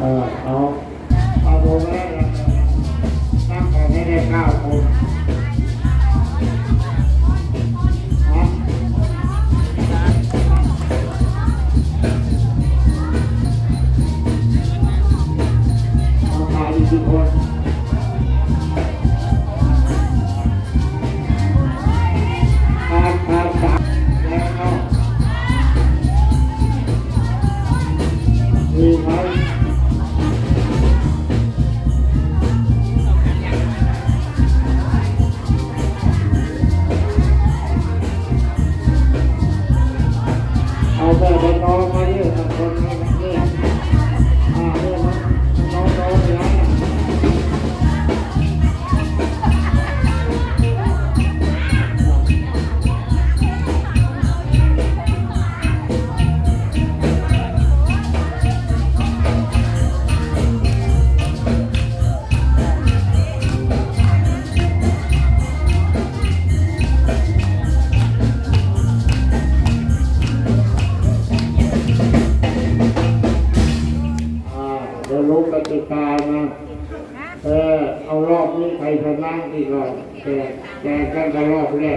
เออเอาเอาโบว์ไว้นั่งแต่ให้ได้เก้าคน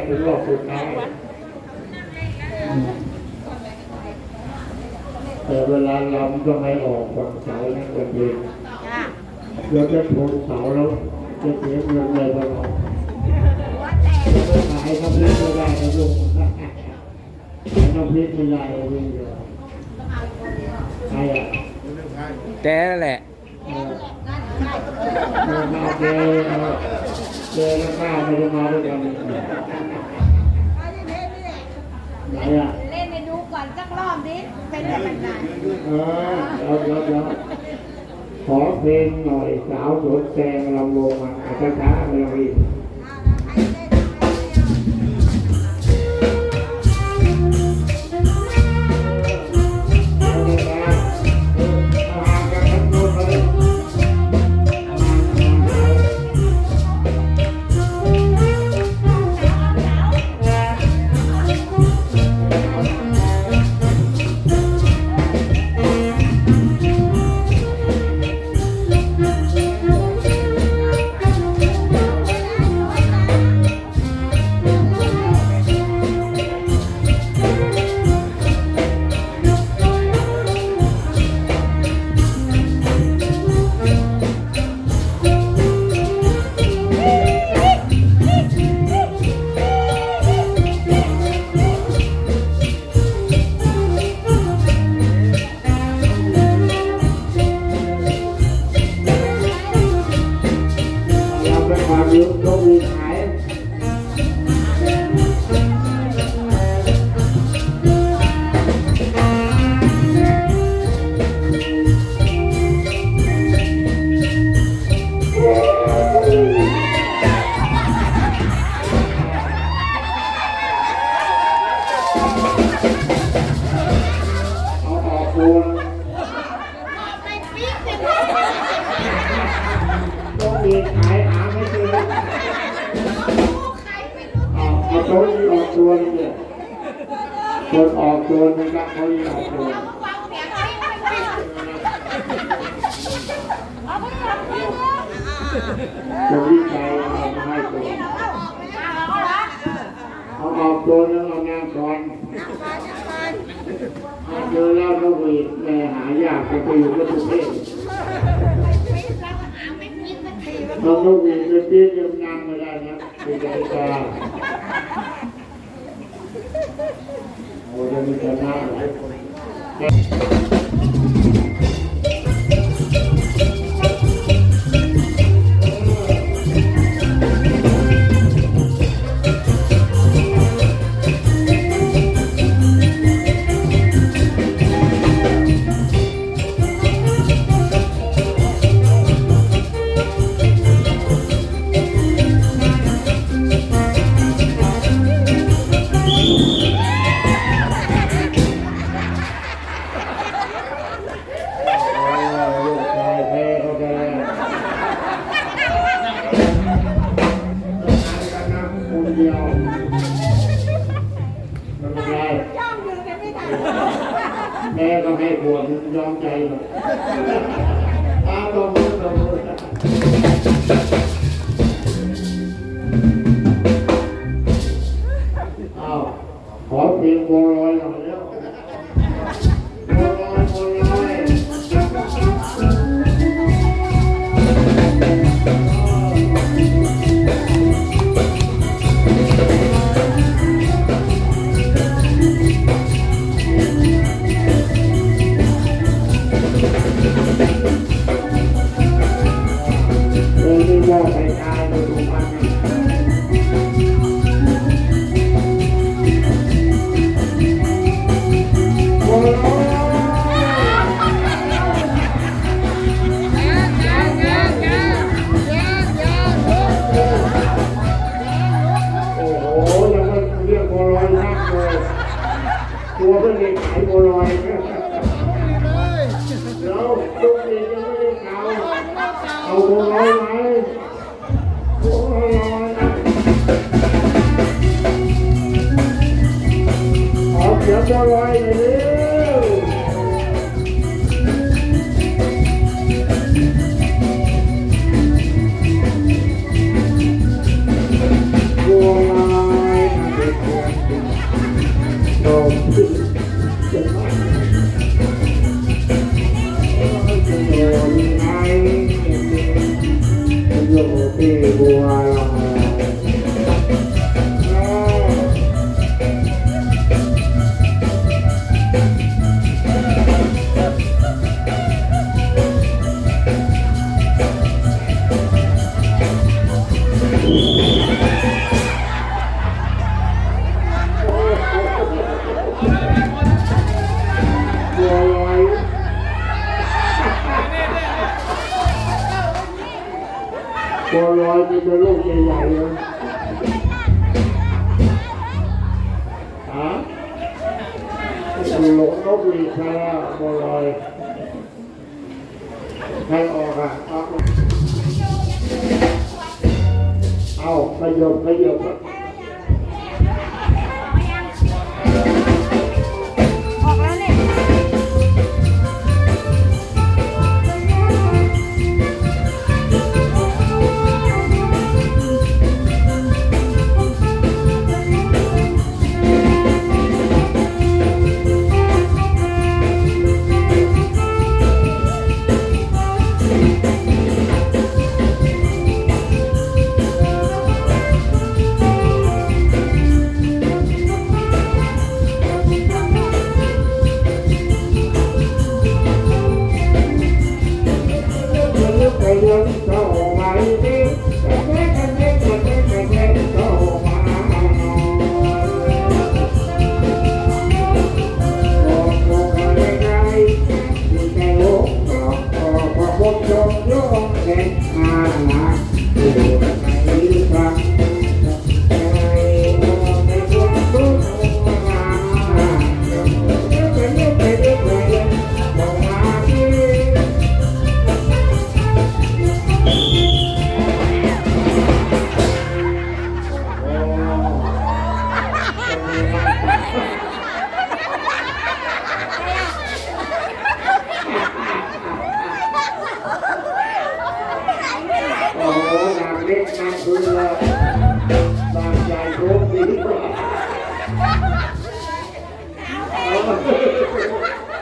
รอบแรกเป็นรอบสุดท้ายอืมแต่เวลาลำต้องให้ออกฝั่งเสานะคนเดียวจ้าเดี๋ยวจะชนเสาแล้วจะเสียเงินเลยตลอดหัวแตกจะไปขายน้ำพริกไม่ได้นะลุงขายน้ำพริกไม่ได้นะลุงเดี๋ยวใครอะแต่นั่นแหละเออเออมาเจอ เออเจอแล้วป้าไม่ได้มาด้วยกันนี่ไหนอะเล่นในดูก่อนสักรอบดิเป็นเรื่องมันไงเออเดี๋ยวเดี๋ยวเดี๋ยวขอเพลงหน่อยสาวสวนแตงลำวงมาอาจารย์ช้าไม่ต้องรีบ โต๊ะนี้ออกตัวเลยเนี่ยคนออกตัวนะครับเขาออกตัวจะวิจัยเอามาให้ตัวเอาออกตัวแล้วเอานางก่อนเอาเจอแล้วก็วีดแม่หายากจะไปอยู่กับประเทศเราก็วีดจะตียังนางไม่ได้นะเป็นกติกา โอ้ หลงนกมีคาบัวลอยให้ออกอะเอาขยบขยบ Thank you.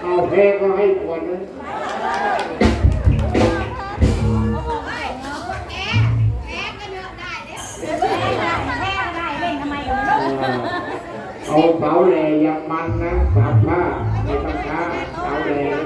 เอาแพ้ก็ให้ขวดเลยเอาเสาแหลอย่างมันนะสามผ้าไม่ต้องช้าเสาแหล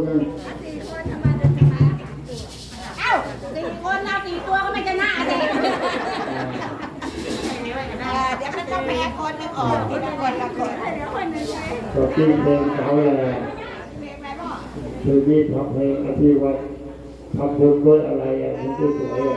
นเอ้าสี่คนเราสี่ตัวก็ไม่จะหน้าสิเดี๋ยวมันก็แพ้คนนึงออกทีละคนละคนก็ที่เพลงเขาแหละคือมีทำเพลงอธิวัตรทำบุญด้วยอะไรอะมันก็สวยอะ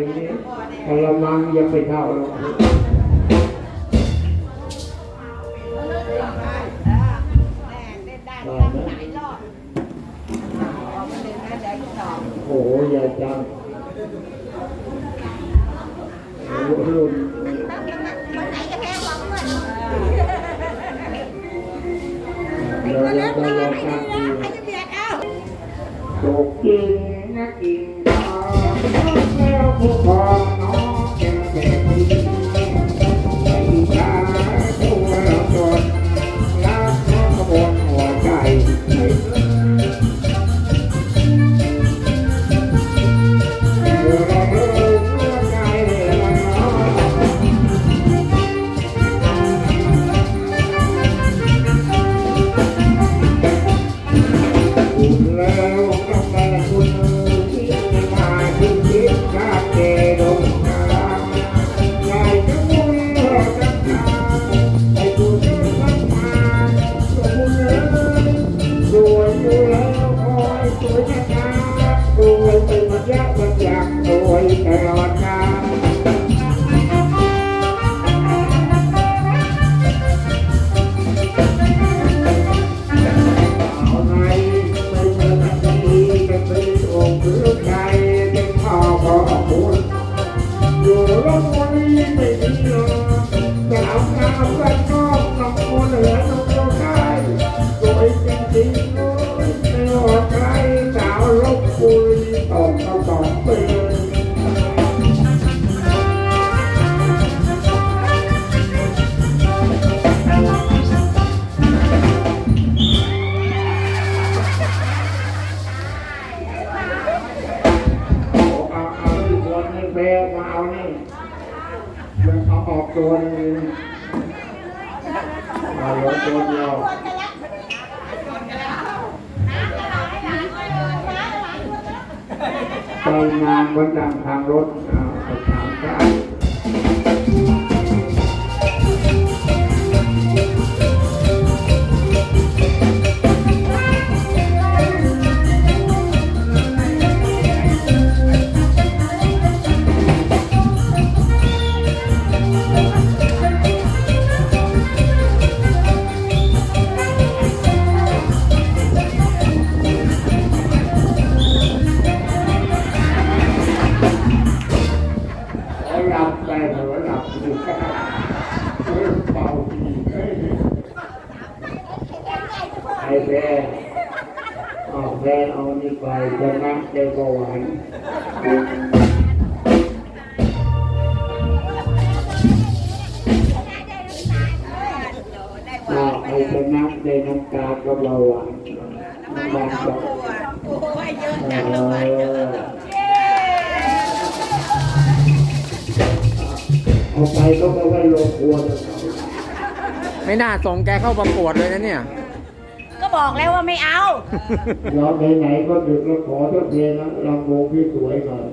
ดี๋นี้กระมังยังไม่เท่าหรอกโอ้ยอย่าจังรุ่นเราเราเราตั้งดีตกจริงนะจริง Oh, oh, oh, oh, จะนับเดียวก็หวานถ้าใครจะนับในน้ำตาก็เบาหวานน้ำตาก็เอะเอาไปก็ไปไรงครัวไม่น่าส่งแกเข้าประกวดเลยนะเนี่ย บอกแล้วว่าไม่เอา เราไหนๆก็ดึกแร้วขอเจ้าเพลงนะลำวงพี่สวยหน่อย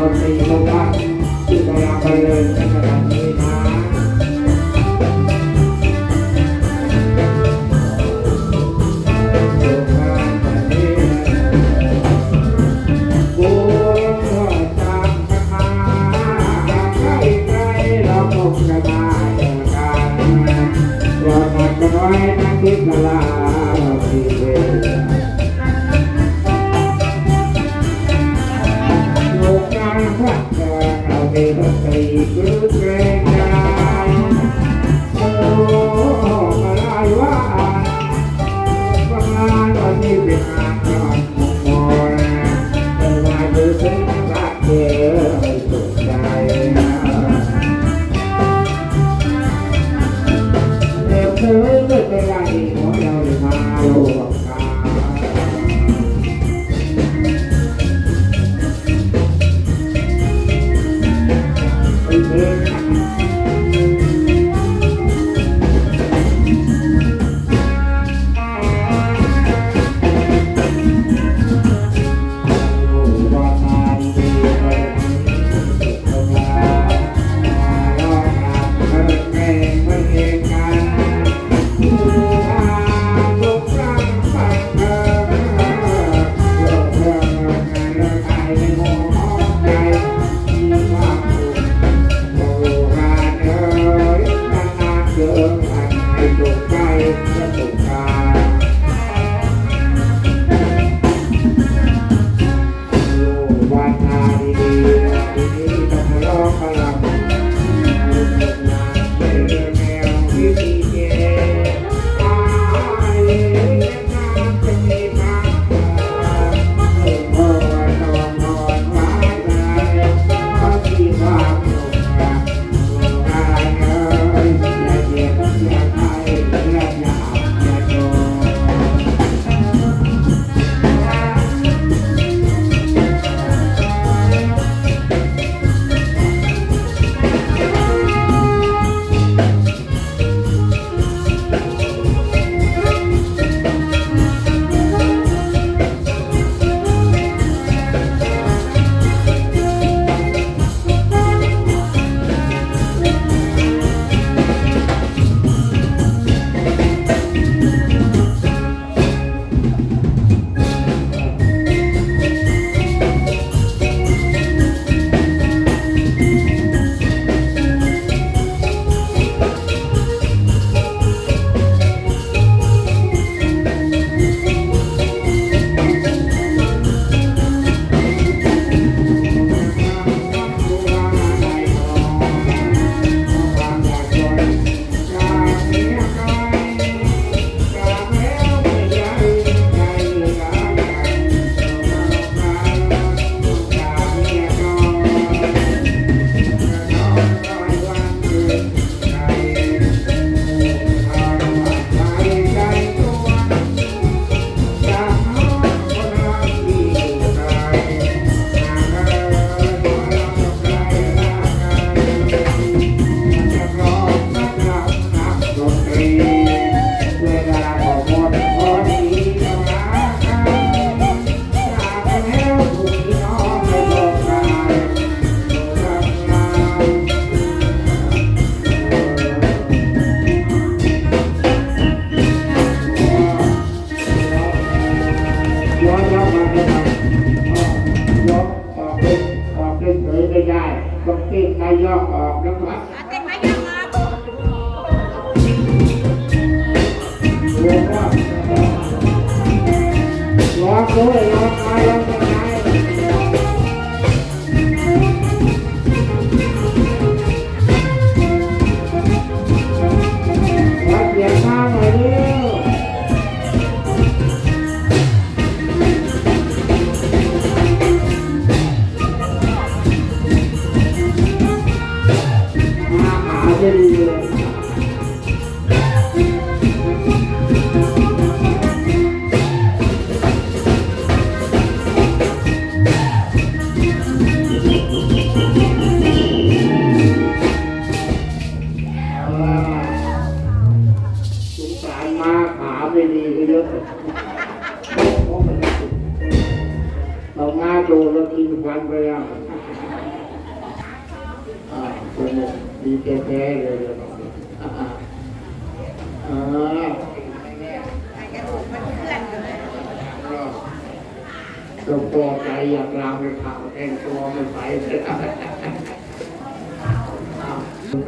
Thank you.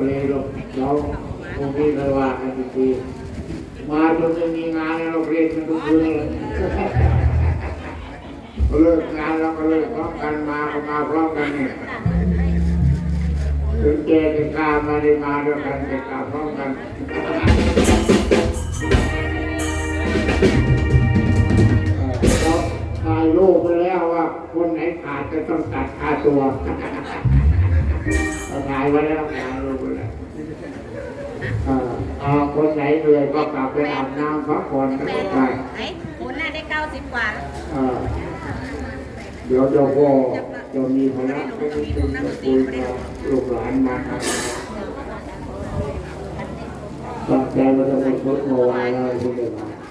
เลยเลยเราเราคงที่เลยว่ากันทีมาจนไม่มีงานเราเรียนกันทุกคืนเลยเลิกงานเราก็เลิกพร้อมกันมาก็มาพร้อมกันเนี่ยถึงเจจะกล้ามาได้มาด้วยกันจะกล้าพร้อมกันเราถ่ายรูปไปแล้วว่า คนไหนขาดจะต้องตัดค่าตัวเราถ่ายไว้แล้วถ่ายรูปไปแล้วเอ่อเอาคนไหนเหนื่อยก็กลับไปอาบน้ำพักผ่อนกันไปไอ้คนน่ะได้เก้าสิบกว่าแล้วเอ่อเดี๋ยวเจ้าพ่อจะมีพลังไปคุยกับลูกหลานมาครับตั้งใจว่าจะไปชดเมื่อวานอะไรที่เดินมา